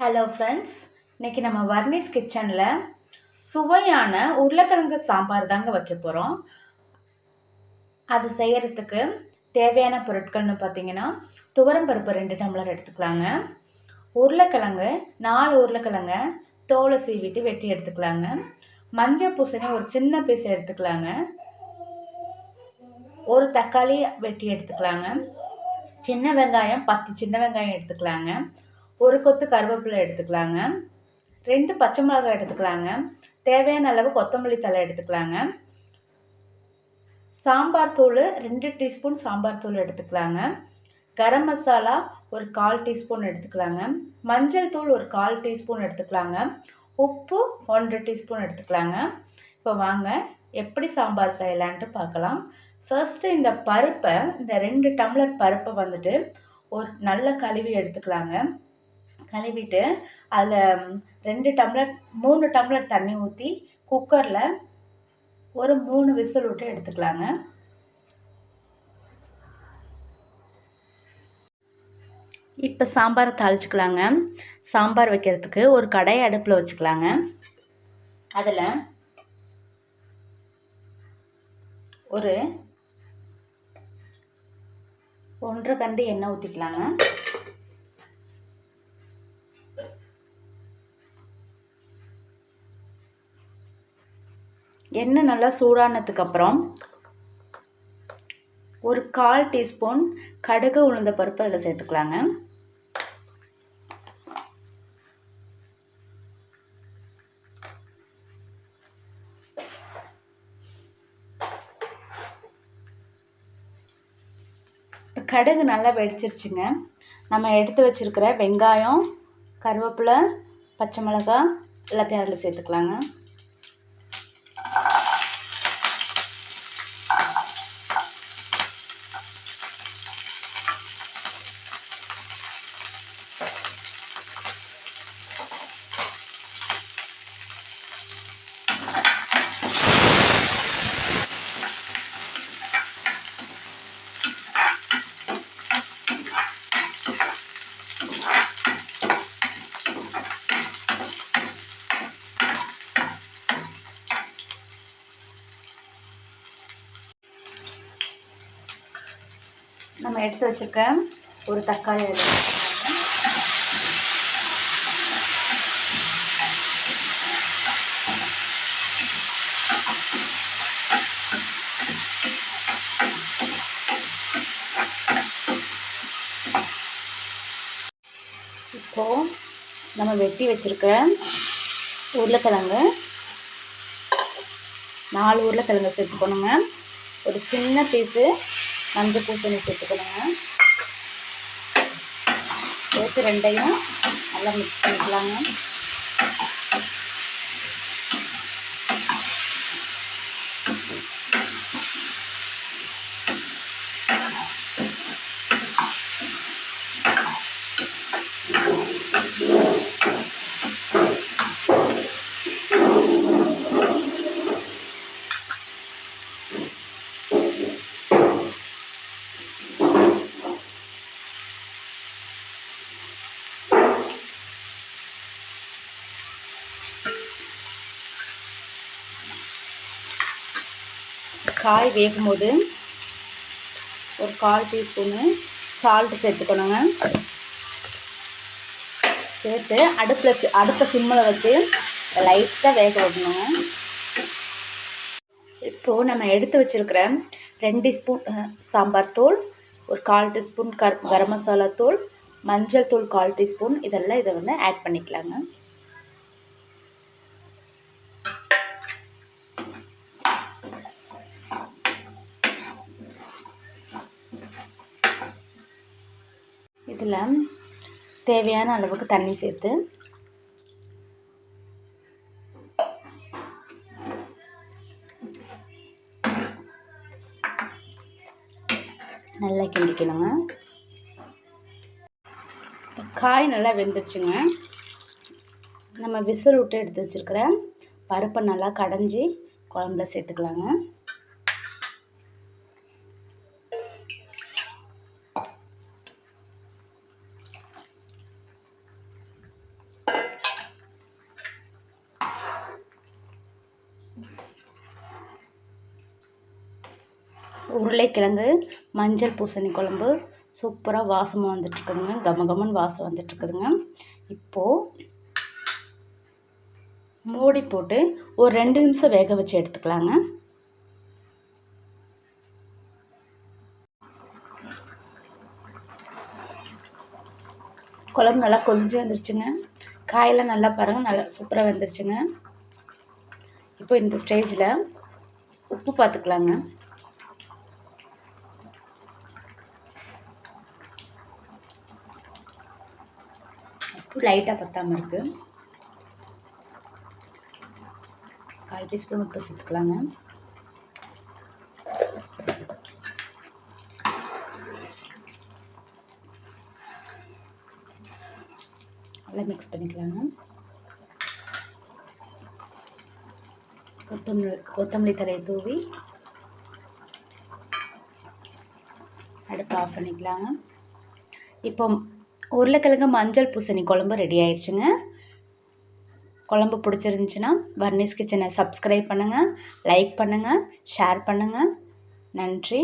Hello friends இன்றைக்கி நம்ம வர்னிஸ் கிச்சனில் சுவையான உருளைக்கிழங்கு சாம்பார் தாங்க வைக்க போகிறோம் அது செய்கிறதுக்கு தேவையான பொருட்கள்னு பார்த்தீங்கன்னா துவரம்பருப்பு ரெண்டு டம்ளர் எடுத்துக்கலாங்க. உருளைக்கிழங்கு நாலு உருளைக்கிழங்க தோலை சீவிட்டு வெட்டி எடுத்துக்கலாங்க. மஞ்சள் பூசணி ஒரு சின்ன பீஸ் எடுத்துக்கலாங்க. ஒரு தக்காளி வெட்டி எடுத்துக்கலாங்க. சின்ன வெங்காயம் பத்து சின்ன வெங்காயம் எடுத்துக்கலாங்க. ஒரு கொத்து கருவேப்பிலை எடுத்துக்கலாங்க. ரெண்டு பச்சை மிளகாய் எடுத்துக்கலாங்க. தேவையான அளவு கொத்தமல்லி தழை எடுத்துக்கலாங்க. சாம்பார் தூள் ரெண்டு டீஸ்பூன் சாம்பார் தூள் எடுத்துக்கலாங்க. கரம் மசாலா ஒரு கால் டீஸ்பூன் எடுத்துக்கலாங்க. மஞ்சள் தூள் ஒரு கால் டீஸ்பூன் எடுத்துக்கலாங்க. உப்பு ஒன்றரை டீஸ்பூன் எடுத்துக்கலாங்க. இப்போ வாங்க எப்படி சாம்பார் செய்யலான்ட்டு பார்க்கலாம். ஃபர்ஸ்ட்டு இந்த பருப்பை இந்த ரெண்டு டம்ளர் பருப்பை வந்துட்டு ஒரு நல்ல கழுவி எடுத்துக்கலாங்க. கழுவிட்டு அதில் ரெண்டு டம்ளர் மூணு டம்ளர் தண்ணி ஊற்றி குக்கரில் ஒரு மூணு விசில் விட்டு எடுத்துக்கலாங்க. இப்போ சாம்பாரை தாளிச்சுக்கலாங்க. சாம்பார் வைக்கிறதுக்கு ஒரு கடாயை அடுப்பில் வச்சுக்கலாங்க. அதில் ஒரு ஒன்றரை கண்டு எண்ணெய் ஊற்றிக்கலாங்க எண்ணெய் நல்லா சூடானதுக்கப்புறம் ஒரு கால் டீஸ்பூன் கடுகு உளுந்த பருப்பு அதில் சேர்த்துக்கலாங்க. கடுகு நல்லா வெடிச்சிருச்சுங்க. நம்ம எடுத்து வச்சுருக்கிற வெங்காயம் கருவேப்பிலை பச்சை மிளகாய் எல்லாத்தையும் அதில் சேர்த்துக்கலாங்க. நம்ம எடுத்து வச்சுருக்க ஒரு தக்காளி எடுத்து இப்போ நம்ம வெட்டி வச்சிருக்க உருளைக்கிழங்கு நாலு உருளைக்கிழங்கு சேர்த்துக்கணுங்க. ஒரு சின்ன பீஸு மஞ்சள் பூசணி சேர்த்துக்கணுங்க சேர்த்து ரெண்டையும் நல்லா மிக்ஸ் பண்ணிக்கலாங்க. காய் வேகும்போது ஒரு கால் டீஸ்பூனு சால்ட்டு சேர்த்துக்கணுங்க. சேர்த்து அடுப்பில் அடுப்பை சிம்மில் வச்சு லைட்டாக வேக விடணுங்க இப்போது நம்ம எடுத்து வச்சுருக்கிற ரெண்டு ஸ்பூன் சாம்பார் தூள் ஒரு கால் டீஸ்பூன் கர் கரம் மசாலா தூள் மஞ்சள் தூள் கால் டீஸ்பூன் இதெல்லாம் இதை வந்து ஆட் பண்ணிக்கலாங்க. இதில் தேவையான அளவுக்கு தண்ணி சேர்த்து நல்லா கிண்டிக்கணுங்க. காய் நல்லா வெந்துருச்சுங்க. நம்ம விசில் விட்டு எடுத்து வச்சுருக்கிற பருப்பை நல்லா கடைஞ்சி குழம்புல சேர்த்துக்கலாங்க. உருளைக்கிழங்கு மஞ்சள் பூசணி குழம்பு. சூப்பராக வாசமாக வந்துட்டுருக்குதுங்க. கம கமன்னு வாசம் வந்துட்டுருக்குதுங்க. இப்போது மூடி போட்டு ஒரு ரெண்டு நிமிஷம் வேக வச்சு எடுத்துக்கலாங்க. குழம்பு நல்லா கொதிஞ்சு வந்துருச்சுங்க. காயெல்லாம் நல்லா பாருங்கள் நல்லா சூப்பராக வந்துருச்சுங்க. இப்போ இந்த ஸ்டேஜில் உப்பு பார்த்துக்கலாங்க. உப்பு லைட்டாக பத்தாமல் இருக்குது கால் டீஸ்பூன் உப்பு சேர்த்துக்கலாங்க. நல்லா மிக்ஸ் பண்ணிக்கலாங்க. கொத்தமல்லி கொத்தமல்லி தழையை தூவி அடுப்பு ஆஃப் பண்ணிக்கலாங்க. இப்போ உருளைக்கிழங்கு மஞ்சள் பூசணி குழம்பு ரெடி ஆயிடுச்சுங்க. குழம்பு பிடிச்சிருந்துச்சின்னா வர்னிஸ் கிச்சனை சப்ஸ்கிரைப் பண்ணுங்கள் லைக் பண்ணுங்கள் ஷேர் பண்ணுங்கள் நன்றி.